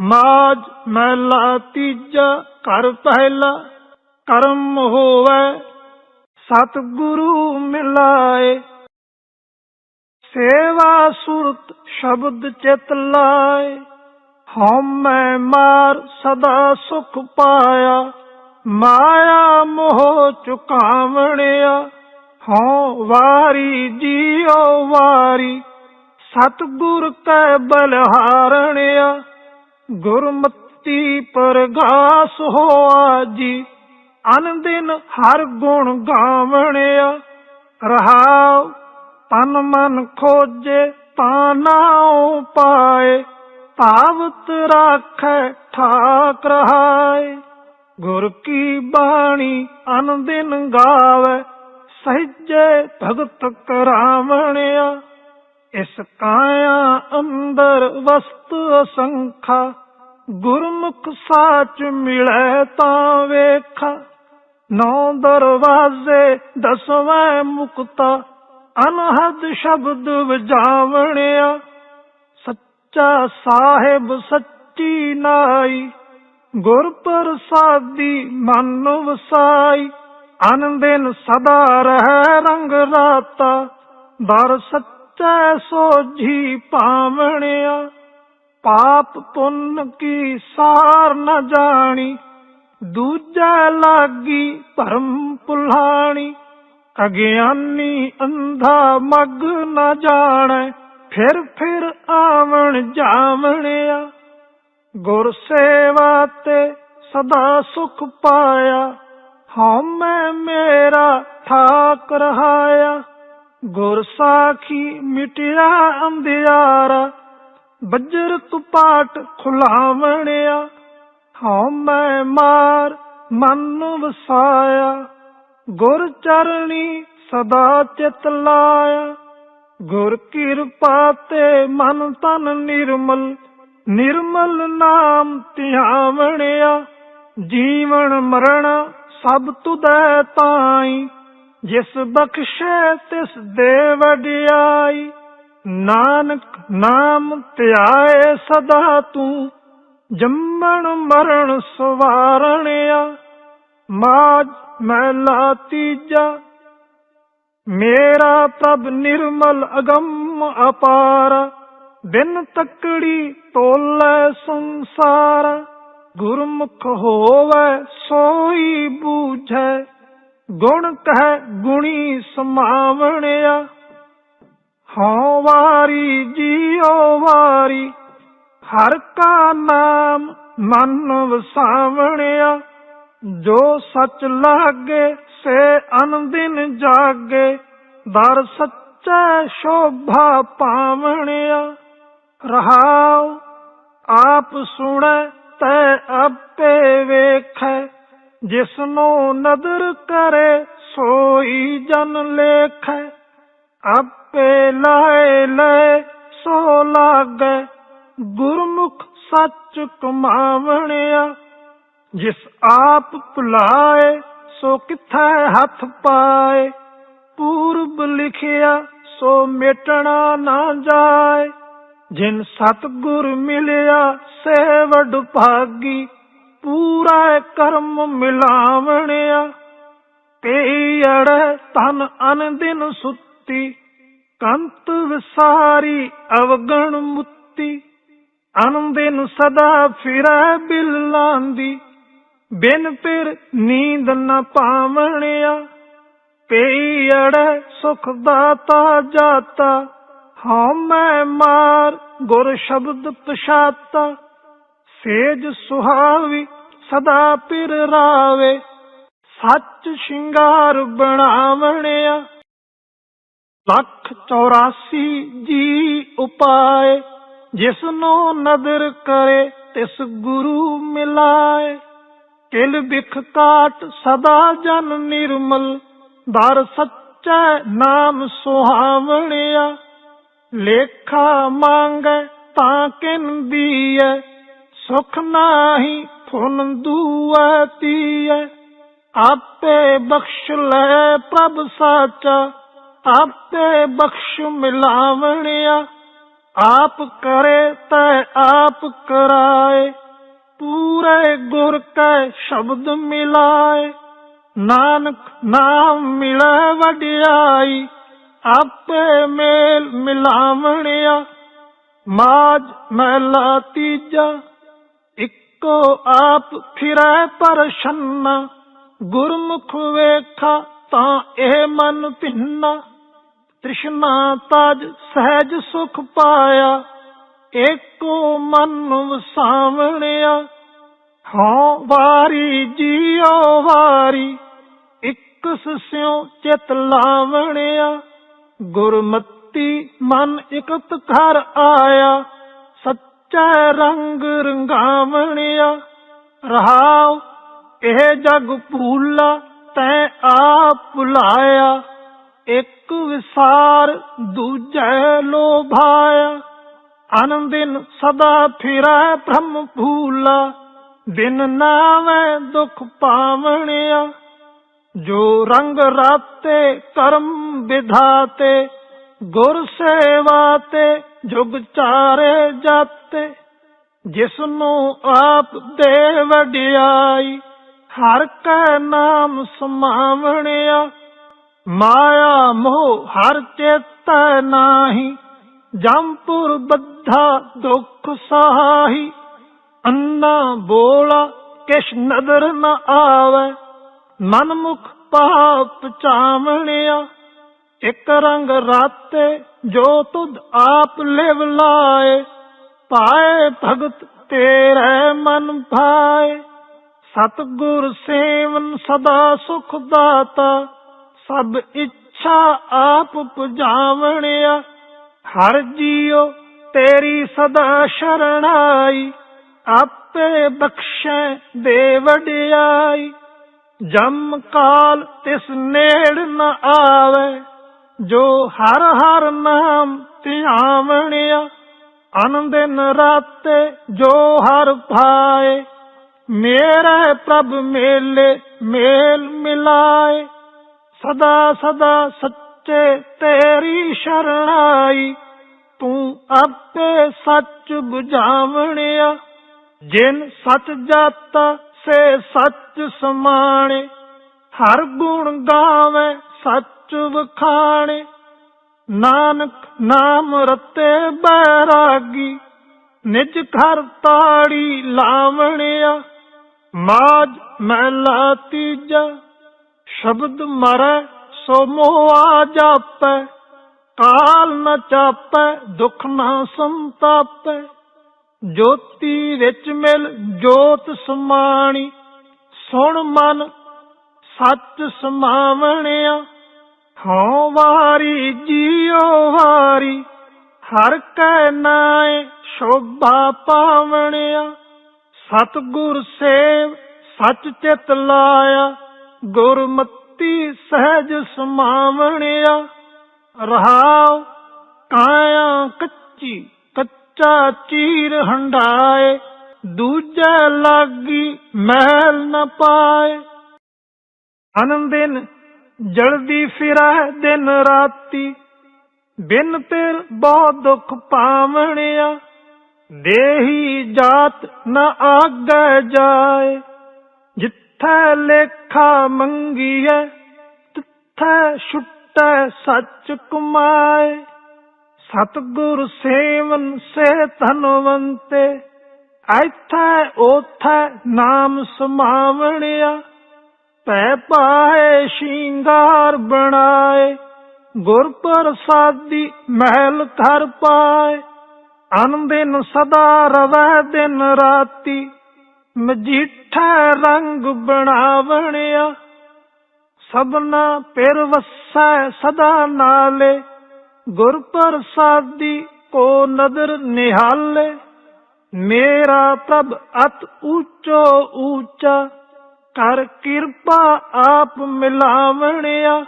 ਮਾਜ ਮਹਿਲਾ ਤੀਜਾ ਕਰ ਪਹਿਲਾ ਕਰਮ ਹੋਵੇ, ਸਤਿਗੁਰੂ ਮਿਲਾਏ। ਸੇਵਾ ਸੁਰਤ ਸ਼ਬਦ ਚਿਤ ਲਾਏ, ਹਉਮੈ ਮਾਰ ਸਦਾ ਸੁਖ ਪਾਇਆ। ਮਾਇਆ ਮੋਹ ਚੁਕਾਵਣਿਆ, ਹਉ ਵਾਰੀ ਜੀਉ ਵਾਰੀ, ਸਤਿਗੁਰ ਕੈ ਬਲਹਾਰਣਿਆ। ਗੁਰਮਤੀ ਪ੍ਰਗਾਸ ਹੋਆ ਜੀ। ਅਨ ਦਿਨ ਹਰ ਗੁਣ ਗਾਵਣਿਆ। ਰਹਾਉ, ਤਨ ਮਨ ਖੋਜੇ, ਤਾਂ ਨਾਉ ਪਾਏ। ਭਾਵਤ ਰਾਖੈ, ਠਾਕ ਰਹਾਏ। ਗੁਰ ਕੀ ਬਾਣੀ ਅਨ ਦਿਨ ਗਾਵੇ। ਸਹਿਜੇ ਭਗਤ ਕਰਾਵਣਿਆ। ਇਸ ਕਾਇਆ ਅੰਦਰ ਵਸਤ ਅਸੰਖਾ, ਗੁਰਮੁਖ ਸਾਚ ਮਿਲੈ ਤਾਂ ਵੇਖਾ। ਨੌ ਦਰਵਾਜ਼ੇ ਦਸਵੇਂ ਮੁਕਤਾ, ਅਨਹਦ ਸ਼ਬਦ ਵਜਾਵਣਿਆ। ਸੱਚਾ ਸਾਹਿਬ ਸੱਚੀ ਨਾਈ, ਗੁਰ ਪ੍ਰਸਾਦੀ ਮਨ ਵਸਾਈ। ਅਨ ਸਦਾ ਰਹਿ ਰੰਗ ਰਾਤਾ, ਦਰ ਸੱਚ ਸੋਝੀ ਪਾਵਣਿਆ ਪਾਪ ਪੁੰਨ ਕੀ ਸਾਰ ਨ ਜਾਣੀ, ਦੂਜੈ ਲਾਗੀ ਭਰਮ ਪੁਲਾਣੀ, ਅਗਿਆਨੀ ਅੰਧਾ ਮਗ ਨ ਜਾਣੈ, ਫਿਰ ਫਿਰ ਆਵਣ ਜਾਵਣਿਆ। ਗੁਰ ਸੇਵਾ ਤੇ ਸਦਾ ਸੁਖ ਪਾਇਆ, ਹਉਮੈ ਮੇਰਾ ਠਾਕ ਰਹਾਇਆ। ਗੁਰ ਸਾਖੀ ਮਿਟਿਆ ਅੰਧਿਆਰਾ, ਬੱਜਰ ਤੁਪਾਟ ਖੁਲਾਵਣਿਆ। ਹਉਮੈ ਮਾਰ ਮਨ ਵਸਾਇਆ, ਗੁਰ ਚਰਣੀ ਸਦਾ ਚਿਤ ਲਾਇਆ। ਗੁਰ ਕਿਰਪਾ ਤੇ ਮਨ ਤਨ ਨਿਰਮਲ ਨਿਰਮਲ ਨਾਮ ਧਿਆਵਣਿਆ। ਜੀਵਨ ਮਰਨ ਸਭ ਤੁਧੈ ਤਾਈ ਜਿਸ ਬਖਸ਼ੇ ਤਿਸ ਦੇ ਵਡਿਆਈ, ਨਾਨਕ ਨਾਮ ਧਿਆਏ ਸਦਾ ਤੂੰ। ਜੰਮਣ ਮਰਨ ਸਵਾਰਣਿਆ ਮਾਜ ਮਹਿਲਾ ਤੀਜਾ। ਮੇਰਾ ਪ੍ਰਭ ਨਿਰਮਲ ਅਗੰਮ ਅਪਾਰ, ਬਿਨ ਤਕੜੀ ਤੋਲੇ ਸੰਸਾਰ। ਗੁਰਮੁਖ ਹੋਵੇ ਸੋਈ ਬੂਝੈ। ਗੁਣ ਕਹਿ ਗੁਣੀ ਸਮਾਵਣਿਆ। ਹਉ ਵਾਰੀ ਜੀਉ ਵਾਰੀ, ਹਰ ਕਾ ਨਾਮ ਮਨ ਵਸਾਵਣਿਆ ਜੋ ਸੱਚ ਲਾਗੇ, ਸੇ ਅਨੰਦਿਨ ਜਾਗੇ। ਦਰ ਸੱਚੈ ਸ਼ੋਭਾ ਪਾਵਣਿਆ। ਰਹਾਉ, ਆਪ ਸੁਣੈ, ਤੈ ਆਪੇ ਵੇਖੈ। ਜਿਸ ਨੂੰ ਨਦਰ ਕਰੇ, ਸੋਈ ਜਨ ਲੇਖੈ। ਆਪੇ ਲਾਏ ਲੈ, ਸੋ ਲਾਗੈ। ਗੁਰਮੁਖ ਸੱਚ ਕਮਾਵਣਿਆ, ਜਿਸ ਆਪ ਭੁਲਾਏ, ਸੋ ਕਿਥੈ ਹੱਥ ਪਾਏ। ਪੂਰਬ ਲਿਖਿਆ, ਸੋ ਮਿਟਣਾ ਨਾ ਜਾਏ। ਜਿਨ ਸਤਗੁਰ ਮਿਲਿਆ ਸੇ ਵਡ ਭਾਗੀ। ਪੂਰਾ ਕਰਮ ਮਿਲਾਵਣਿਆ। ਅੜ ਤਨ ਅਨ ਦਿਨ ਸੁੱਤੀ। ਕੰਤ ਵਿਸਾਰੀ ਅਵਗਣ ਮੁੱਤੀ। ਅਨੰਦਿਨ ਸਦਾ ਫਿਰੈ ਬਿਲਾਂਦੀ ਬਿਨ ਪਿਰ ਨੀਂਦ ਨ ਪਾਵਣਿਆ। ਪੇੜ ਸੁਖ ਦਾਤਾ ਜਾਤਾ। ਹਉ ਮੈਂ ਮਾਰ ਗੁਰ ਸ਼ਬਦ ਪਛਾਤਾ। ਸੇਜ ਸੁਹਾਵੀ ਸਦਾ ਪਿਰ ਰਾਵੇ, ਸੱਚ ਸ਼ਿੰਗਾਰ ਬਣਾਵਣਿਆ। ਲੱਖ 84 ਜੀ ਉਪਾਏ ਜਿਸ ਨੂੰ ਨਦਰ ਕਰੇ ਤਿਸ ਗੁਰੂ ਮਿਲਾਏ। ਕਿਲ ਬਿਖ ਕਾਟ ਸਦਾ ਜਨ ਨਿਰਮਲ, ਦਰ ਸੱਚੈ ਨਾਮ ਸੁਹਾਵਣਿਆ। ਲੇਖਾ ਮੰਗੈ ਤਾਂ ਕਿਨ ਦੀਐ ਸੁਖ ਨਾਹੀ ਫੁਨ ਦੂਐ ਤੀਐ, ਆਪੇ ਬਖਸ਼ ਲੈ ਪ੍ਰਭ ਸਾਚਾ, ਆਪੇ ਬਖਸ਼ ਮਿਲਾਵਣਿਆ, ਆਪ ਕਰੇ ਤੈ ਆਪ ਕਰਾਏ, ਪੂਰੇ ਗੁਰ ਕੈ ਸ਼ਬਦ ਮਿਲਾਏ, ਨਾਨਕ ਨਾਮ ਮਿਲੈ ਵਡਿਆਈ, ਆਪੇ ਮੇਲ ਮਿਲਾਵਣਿਆ ਮਾਜ ਮਹਿਲਾ ਤੀਜਾ ਇੱਕੋ ਆਪ ਫਿਰੈ ਪਰਸ਼ੰਨਾ ਗੁਰਮੁਖ ਵੇਖਾ ਤਾਂ ਇਹ ਮਨ ਭਿੰਨਾ। ਤ੍ਰਿਸ਼ਨਾ ਤਜ ਸਹਿਜ ਸੁਖ ਪਾਇਆ, ਏਕੋ ਮਨ ਵਸਾਵਣਿਆ। ਹਉ ਵਾਰੀ ਜੀਉ ਵਾਰੀ, ਇਕ ਸਿਉ ਚਿਤ ਲਾਵਣਿਆ। ਗੁਰਮਤੀ ਮਨ ਇਕਤ ਘਰ ਆਇਆ ਸੱਚਾ ਰੰਗ ਰੰਗਾਵਣਿਆ। ਰਹਾਉ, ਇਹ ਜਗ ਭੂਲਾ ਤੈ ਆਪ ਭੁਲਾਇਆ ਇੱਕ ਵਿਸਾਰ ਦੂਜੈ ਲੋਭਾਇਆ। ਆਨੰਦਿਨ ਸਦਾ ਫਿਰੈ ਬ੍ਰਹਮ ਭੂਲਾ। ਦਿਨ ਨਾਵੇਂ ਦੁਖ ਪਾਵਣਿਆ। ਜੋ ਰੰਗ ਰਾਤੇ ਕਰਮ ਵਿਧਾਤੇ ਗੁਰ ਸੇਵਾ ਤੇ ਜੁਗ ਚਾਰੇ ਜਾਤੇ ਜਿਸ ਨੂੰ ਆਪ ਦੇ ਵਡਿਆਈ ਹਰ ਕੈ ਨਾਮ ਸਮਾਵਣਿਆ। ਮਾਇਆ ਮੋਹ ਹਰ ਚੇਤੈ ਨਾਹੀ ਜੰਪੁਰ ਬੱਧਾ ਦੁਖ ਸਹਾਈ ਅੰਨਾ ਬੋਲਾ ਕਿਛ ਨਦਰ ਨ ਆਵੇ ਮਨ ਮੁਖ ਪਾਪ ਚਾਵਣਿਆ। ਇਕ ਰੰਗ ਰਾਤੇ ਜੋ ਤੁਧ ਆਪ ਲਿਵ ਲਾਏ, ਪਾਏ ਭਗਤ ਤੇਰੇ ਮਨ ਭਾਏ। ਸਤਗੁਰ ਸੇਵਨ ਸਦਾ ਸੁਖ ਦਾਤਾ, ਸਭ ਇੱਛਾ ਆਪ ਪੁਜਾਵਣਿਆ। ਹਰ ਜੀਉ ਤੇਰੀ ਸਦਾ ਸ਼ਰਣਾਈ, ਆਪੇ ਬਖਸ਼ੈ ਦੇ ਵਡਿਆਈ। ਜਮ ਕਾਲ ਤਿਸ ਨੇੜ ਨ ਆਵੇ। ਜੋ ਹਰ ਹਰ ਨਾਮ ਧਿਆਵਣਿਆ ਆਨੰਦਿਨ ਰਾਤੇ ਜੋ ਹਰ ਭਾਏ, ਮੇਰੇ ਪ੍ਰਭ ਮੇਲੇ ਮੇਲ ਮਿਲਾਏ, ਸਦਾ ਸਦਾ ਸੱਚੇ ਤੇਰੀ ਸ਼ਰਣਾਈ, ਤੂੰ ਆਪੇ ਸੱਚ 부ਝਾਵਣਿਆ ਜਿਨ ਸੱਚ ਜਾਤਾ ਸੇ ਸੱਚ ਸਮਾਣੇ, ਹਰ ਗੁਣ ਗਾਵੇ ਸੱਚ ਵਖਾਣੇ, ਨਾਨਕ ਨਾਮ ਰਤੇ ਬੈਰਾਗੀ, ਨਿਜ ਘਰ ਤਾੜੀ ਲਾਵਣਿਆ, ਮਾਜ ਮਹਿਲਾ ਤੀਜਾ, ਸ਼ਬਦ ਮਰੈ ਸੋ ਮੋਆ ਜਾਪੈ, ਕਾਲ ਨ ਚਾਪੈ, ਦੁਖ ਨਾ ਸੰਤਾਪੈ, ਜੋਤੀ ਵਿੱਚ ਮਿਲ ਜੋਤ ਸਮਾਣੀ, ਸੁਣ ਮਨ ਸੱਚ ਸਮਾਵਣਿਆ ਹਉ ਵਾਰੀ, ਜੀਉ ਵਾਰੀ, ਹਰ ਕੈ ਨਾਏ ਸ਼ੋਭਾ ਪਾਵਣਿਆ। ਸਤਗੁਰ ਸੇਵ, ਸੱਚ ਚਿਤ ਲਾਇਆ, ਗੁਰਮਤੀ ਸਹਿਜ ਸਮਾਵਣਿਆ। ਰਹਾਉ ਕਾਇਆ ਕੱਚੀ, ਕੱਚਾ ਚੀਰ ਹੰਡਾਏ, ਦੂਜੇ ਲਾਗੀ ਮਹਿਲ ਨ ਪਾਏ। ਆਨੰਦਿਨ ਜਲਦੀ ਫਿਰੈ ਦਿਨ ਰਾਤੀ, ਬਿਨ ਤੇਰ ਬਹੁਤ ਦੁਖ ਪਾਵਣਿਆ ਦੇਹੀ ਜਾਤ ਨ ਆਗੇ ਜਾਏ, ਜਿੱਥੈ ਲੇਖਾ ਮੰਗੀਐ, ਤਿੱਥੈ ਛੁੱਟੈ ਸੱਚ ਕਮਾਏ। ਸਤਗੁਰ ਸੇਵਨ ਸੇ ਧਨਵੰਤੇ ਐਥੈ ਓਥੈ ਨਾਮ ਸਮਾਵਣਿਆ। ਪੈ ਪਾਏ ਸ਼ਿੰਗਾਰ ਬਣਾਏ, ਗੁਰ ਪ੍ਰਸਾਦੀ ਮਹਿਲ ਘਰ ਪਾਏ। ਆਨੰਦਿਨ ਸਦਾ ਰਵੈ ਦਿਨ ਰਾਤੀ, ਮਜੀਠਾ ਰੰਗ ਬਣਾਵਣਿਆ। ਸਭਨਾ ਪਿਰ ਵਸੈ ਸਦਾ ਨਾਲੇ, ਗੁਰ ਪ੍ਰਸਾਦੀ ਕੋ ਨਦਰ ਨਿਹਾਲੇ। ਮੇਰਾ ਪ੍ਰਭ ਅਤ ਉੱਚੋ ਊਚਾ ਕਰ ਕਿਰਪਾ ਆਪ ਮਿਲਾਵਣਿਆ।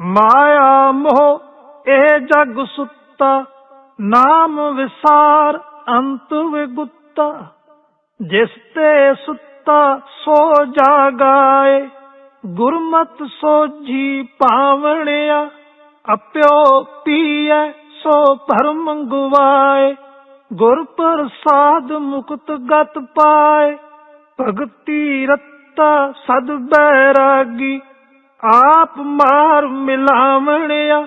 ਮਾਇਆ ਮੋਹ, ਇਹ ਜਗ ਸੁੱਤਾ। ਨਾਮ ਵਿਸਾਰ, ਅੰਤ ਵਿਗੁੱਤਾ। ਜਿਸ ਤੇ ਸੁੱਤਾ, ਸੋ ਜਾਗਾਏ। ਗੁਰਮਤ ਸੋਜੀ ਪਾਵਣਿਆ। ਅਪਿਓ ਪੀਐ, ਸੋ ਭਰਮ ਗਵਾਏ ਗੁਰ ਪ੍ਰਸਾਦ ਮੁਕਤ ਗਤ ਪਾਏ। ਭਗਤੀ ਰਤਾ ਸਦ ਬੈਰਾਗੀ, ਆਪ ਮਾਰ ਮਿਲਾਵਣਿਆ,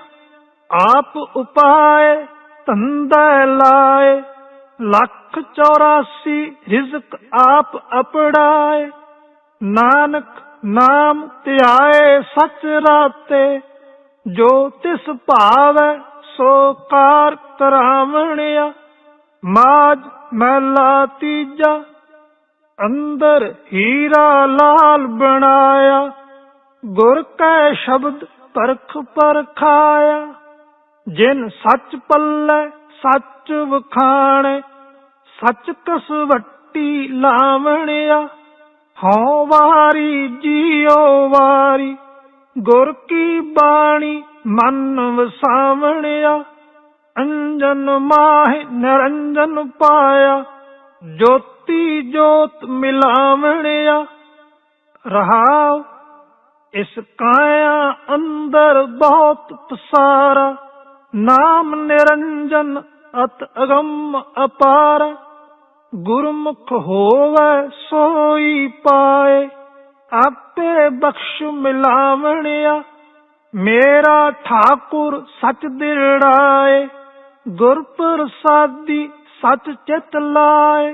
ਆਪ ਉਪਾਏ ਧੰਦਾ ਲਾਏ, ਲੱਖ 84 ਰਿਜ਼ਕ ਆਪ ਅਪੜਾਏ, ਨਾਨਕ ਨਾਮ ਧਿਆਏ ਸਚ ਰਾਤੇ, ਜੋ ਤਿਸ ਭਾਵੈ ਸੋ ਕਾਰ ਕਰਾਵਣਿਆ, ਮਾਜ ਮਹਿਲਾ ਤੀਜਾ ਅੰਦਰ ਹੀਰਾ ਲਾਲ ਬਣਾਇਆ, ਗੁਰ ਕੈ ਸ਼ਬਦ ਪਰਖ ਪਰਖਾਇਆ। ਜਿਨ ਸੱਚ ਪੱਲੇ, ਸੱਚ ਵਖਾਣੇ, ਸੱਚ ਕਸਵੱਟੀ ਲਾਵਣਿਆ। ਹਉ ਵਾਰੀ ਜੀਉ ਵਾਰੀ, ਗੁਰ ਕੀ ਬਾਣੀ ਮਨ ਵਸਾਵਣਿਆ। ਅੰਜਨ ਮਾਹਿ ਨਿਰੰਜਨ ਪਾਇਆ ਜੋਤੀ ਜੋਤ ਮਿਲਾਵਣਿਆ, ਰਹਾਉ, ਇਸ ਕਾਇਆ ਅੰਦਰ ਬਹੁਤ ਪਸਾਰਾ, ਨਾਮ ਨਿਰੰਜਨ ਅਤ ਅਗੰਮ ਅਪਾਰ, ਗੁਰਮੁਖ ਹੋਵੇ ਸੋਈ ਪਾਏ, ਆਪੇ ਬਖਸ਼ ਮਿਲਾਵਣਿਆ, ਮੇਰਾ ਠਾਕੁਰ ਸਚ ਦਿੜਾਏ ਗੁਰ ਪ੍ਰਸਾਦੀ ਸਚ ਚਿਤ ਲਾਏ,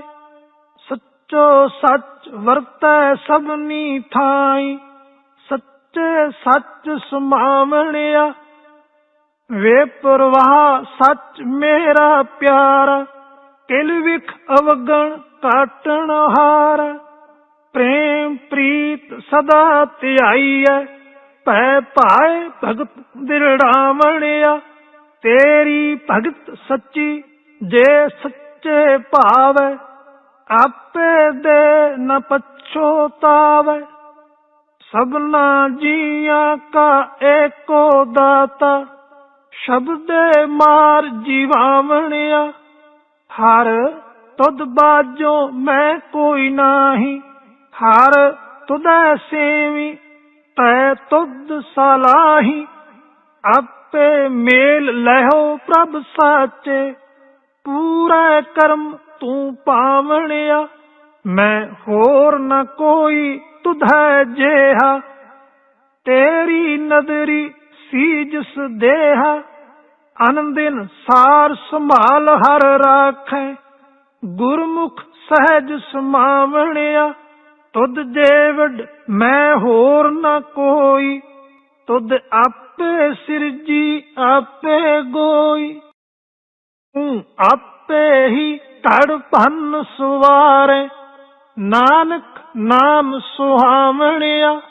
ਸੱਚੋ ਸੱਚ ਵਰਤੈ ਸਭਨੀ ਥਾਈ, ਸੱਚੇ ਸੱਚ ਸਮਾਵਣਿਆ ਵੇ ਪ੍ਰਵਾਹ ਸੱਚ ਮੇਰਾ ਪਿਆਰਾ ਕਿਲ ਵਿਖ ਅਵਗਣ ਕਾਟਣ ਹਾਰ, ਪ੍ਰੇਮ ਪ੍ਰੀਤ ਸਦਾ ਧਿਆਈਐ, ਭੈ ਭਾਏ ਭਗਤ ਦਿਰੜਾਵਣਿਆ ਤੇਰੀ ਭਗਤ ਸੱਚੀ ਜੇ ਸੱਚੇ ਭਾਵ, ਆਪੇ ਦੇ ਨ ਪਛੋਤਾਵੈ ਸਭਨਾ ਜੀਆਂ ਕਾ ਏਕੋ ਦਾਤਾ, ਸ਼ਬਦੇ ਮਾਰ ਜੀਵਾਵਣਿਆ। ਹਰ ਤੁਧ ਬਾਜੋ ਮੈਂ ਕੋਈ ਨਾਹੀ, ਹਰ ਤੁਧੈ ਸੇਵੀ ਤੈ ਤੁਧ ਸਲਾਹੀ। ਆਪੇ ਮੇਲ ਲਹਿਓ ਪ੍ਰਭ ਸਾਚੇ ਪੂਰਾ ਕਰਮ ਤੂੰ ਪਾਵਣਿਆ। ਮੈਂ ਹੋਰ ਨਾ ਕੋਈ ਤੁਧੈ ਜੇਹਾ। ਤੇਰੀ ਨਦਰੀ ਸੀਜਸ ਦੇਹਾ। ਅਨੰਦਿਨ ਸਾਰ ਸੰਭਾਲ ਹਰ ਰਾਖੈ। ਗੁਰਮੁਖ ਸਹਿਜ ਸਮਾਵਣਿਆ। ਤੁਧ ਦੇਵਡ ਮੈਂ ਹੋਰ ਨਾ ਕੋਈ। ਤੁਧ ਆਪੇ ਸਿਰਜੀ, ਆਪੇ ਗੋਈ। ਆਪੇ ਹੀ ਘੜ ਭੰਨ ਸੁਵਾਰੇ। ਨਾਨਕ ਨਾਮ ਸੁਹਾਵਣਿਆ।